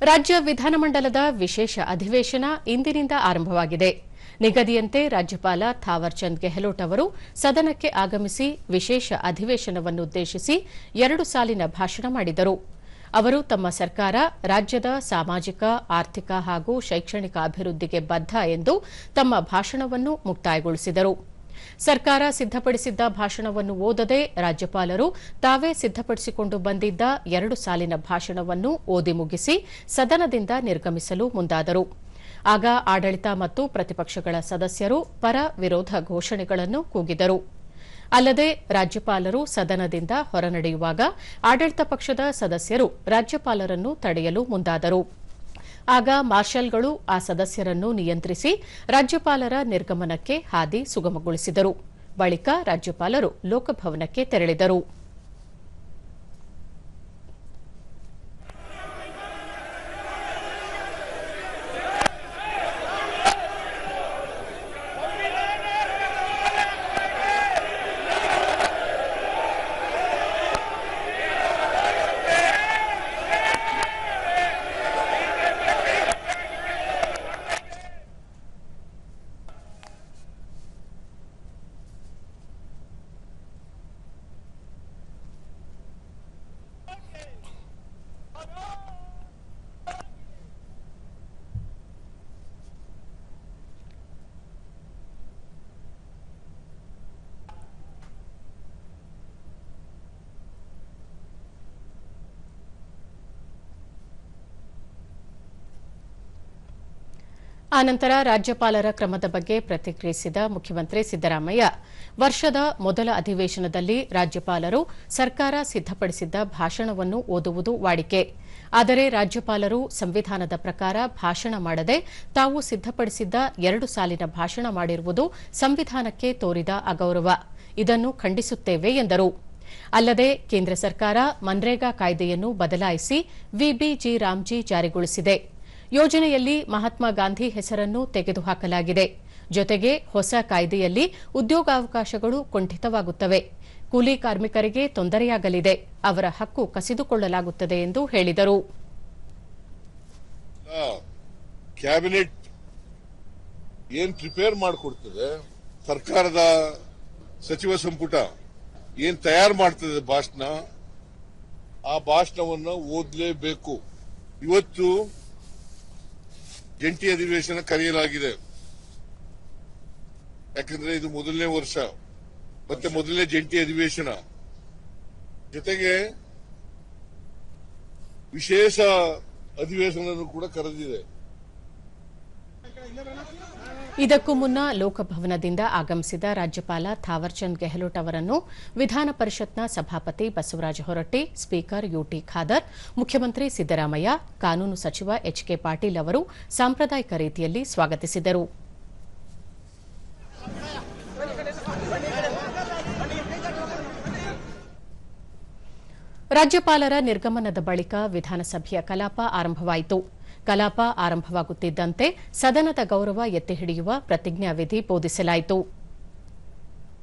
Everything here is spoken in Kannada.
ರಾಜ್ಯ ವಿಧಾನಮಂಡಲದ ವಿಶೇಷ ಅಧಿವೇಶನ ಇಂದಿನಿಂದ ಆರಂಭವಾಗಿದೆ. ನಿಗದಿಯಂತೆ ರಾಜ್ಯಪಾಲ ಥಾವರ್ಚಂದ್ ಗೆಹ್ಲೋಟ್ ಅವರು ಸದನಕ್ಕೆ ಆಗಮಿಸಿ ವಿಶೇಷ ಅಧಿವೇಶನವನ್ನುದ್ದೇಶಿಸಿ ಎರಡು ಸಾಲಿನ ಭಾಷಣ ಮಾಡಿದರು. ಅವರು ತಮ್ಮ ಸರ್ಕಾರ ರಾಜ್ಯದ ಸಾಮಾಜಿಕ, ಆರ್ಥಿಕ ಹಾಗೂ ಶೈಕ್ಷಣಿಕ ಅಭಿವೃದ್ಧಿಗೆ ಬದ್ಧ ಎಂದು ತಮ್ಮ ಭಾಷಣವನ್ನು ಮುಕ್ತಾಯಗೊಳಿಸಿದರು. ಸರ್ಕಾರ ಸಿದ್ದಪಡಿಸಿದ್ದ ಭಾಷಣವನ್ನು ಓದದೆ ರಾಜ್ಯಪಾಲರು ತಾವೇ ಸಿದ್ದಪಡಿಸಿಕೊಂಡು ಬಂದಿದ್ದ ಎರಡು ಸಾಲಿನ ಭಾಷಣವನ್ನು ಓದಿ ಮುಗಿಸಿ ಸದನದಿಂದ ನಿರ್ಗಮಿಸಲು ಮುಂದಾದರು. ಆಗ ಆಡಳಿತ ಮತ್ತು ಪ್ರತಿಪಕ್ಷಗಳ ಸದಸ್ಯರು ಪರ ವಿರೋಧ ಘೋಷಣೆಗಳನ್ನು ಕೂಗಿದರು. ಅಲ್ಲದೆ ರಾಜ್ಯಪಾಲರು ಸದನದಿಂದ ಹೊರನಡೆಯುವಾಗ ಆಡಳಿತ ಪಕ್ಷದ ಸದಸ್ಯರು ರಾಜ್ಯಪಾಲರನ್ನು ತಡೆಯಲು ಮುಂದಾದರು. ಆಗ ಮಾರ್ಷಲ್ಗಳು ಆ ಸದಸ್ಯರನ್ನು ನಿಯಂತ್ರಿಸಿ ರಾಜ್ಯಪಾಲರ ನಿರ್ಗಮನಕ್ಕೆ ಹಾದಿ ಸುಗಮಗೊಳಿಸಿದರು. ಬಳಿಕ ರಾಜ್ಯಪಾಲರು ಲೋಕಭವನಕ್ಕೆ ತೆರಳಿದರು. ಆನಂತರ ರಾಜ್ಯಪಾಲರ ಕ್ರಮದ ಬಗ್ಗೆ ಪ್ರತಿಕ್ರಿಯಿಸಿದ ಮುಖ್ಯಮಂತ್ರಿ ಸಿದ್ದರಾಮಯ್ಯ, ವರ್ಷದ ಮೊದಲ ಅಧಿವೇಶನದಲ್ಲಿ ರಾಜ್ಯಪಾಲರು ಸರ್ಕಾರ ಸಿದ್ದಪಡಿಸಿದ್ದ ಭಾಷಣವನ್ನು ಓದುವುದು ವಾಡಿಕೆ. ಆದರೆ ರಾಜ್ಯಪಾಲರು ಸಂವಿಧಾನದ ಪ್ರಕಾರ ಭಾಷಣ ಮಾಡದೆ ತಾವು ಸಿದ್ದಪಡಿಸಿದ್ದ ಎರಡು ಸಾಲಿನ ಭಾಷಣ ಮಾಡಿರುವುದು ಸಂವಿಧಾನಕ್ಕೆ ತೋರಿದ ಅಗೌರವ. ಇದನ್ನು ಖಂಡಿಸುತ್ತೇವೆ ಎಂದರು. ಅಲ್ಲದೆ ಕೇಂದ್ರ ಸರ್ಕಾರ ಮನ್ರೇಗಾ ಕಾಯ್ದೆಯನ್ನು ಬದಲಾಯಿಸಿ ವಿಬಿಜಿ ರಾಮ್ಜಿ ಜಾರಿಗೊಳಿಸಿದೆ. ಯೋಜನೆಯಲ್ಲಿ ಮಹಾತ್ಮ ಗಾಂಧಿ ಹೆಸರನ್ನು ತೆಗೆದುಹಾಕಲಾಗಿದೆ. ಜೊತೆಗೆ ಹೊಸ ಕಾಯ್ದೆಯಲ್ಲಿ ಉದ್ಯೋಗಾವಕಾಶಗಳು ಕುಂಠಿತವಾಗುತ್ತವೆ. ಕೂಲಿ ಕಾರ್ಮಿಕರಿಗೆ ತೊಂದರೆಯಾಗಲಿದೆ. ಅವರ ಹಕ್ಕು ಕಸಿದುಕೊಳ್ಳಲಾಗುತ್ತದೆ ಎಂದು ಹೇಳಿದರು. ಕ್ಯಾಬಿನೆಟ್ ಏನ್ ಪ್ರಿಪೇರ್ ಮಾಡಿಕೊಡ್ತದೆ? ಸರ್ಕಾರದ ಸಚಿವ ಸಂಪುಟ ಏನ್ ತಯಾರು ಮಾಡ್ತದೆ ಭಾಷಣ? ಆ ಭಾಷಣವನ್ನು ಓದಲೇಬೇಕು. ಇವತ್ತು ಜಂಟಿ ಅಧಿವೇಶನ ಕರೆಯಲಾಗಿದೆ. ಯಾಕಂದ್ರೆ ಇದು ಮೊದಲನೇ ವರ್ಷ. ಮತ್ತೆ ಮೊದಲನೇ ಜಂಟಿ ಅಧಿವೇಶನ. ಜೊತೆಗೆ ವಿಶೇಷ ಅಧಿವೇಶನ ಕೂಡ ಕರೆದಿದೆ. ಇದಕ್ಕೂ ಮುನ್ನ ಲೋಕಭವನದಿಂದ ಆಗಮಿಸಿದ ರಾಜ್ಯಪಾಲ ಥಾವರ್ಚಂದ್ ಗೆಹ್ಲೋಟ್ ಅವರನ್ನು ವಿಧಾನ ಪರಿಷತ್ನ ಸಭಾಪತಿ ಬಸವರಾಜ ಹೊರಟ್ಟಿ, ಸ್ಪೀಕರ್ ಯುಟಿ ಖಾದರ್, ಮುಖ್ಯಮಂತ್ರಿ ಸಿದ್ದರಾಮಯ್ಯ, ಕಾನೂನು ಸಚಿವ ಎಚ್ಕೆ ಪಾಟೀಲ್ ಅವರು ಸಾಂಪ್ರದಾಯಿಕ ರೀತಿಯಲ್ಲಿ ಸ್ವಾಗತಿಸಿದರು. ರಾಜ್ಯಪಾಲರ ನಿರ್ಗಮನದ ಬಳಿಕ ವಿಧಾನಸಭೆಯ ಕಲಾಪ ಆರಂಭವಾಯಿತು. ಕಲಾಪ ಆರಂಭವಾಗುತ್ತಿದ್ದಂತೆ ಸದನದ ಗೌರವ ಎತ್ತಿಹಿಡಿಯುವ ಪ್ರತಿಜ್ಞಾವಿಧಿ ಬೋಧಿಸಲಾಯಿತು.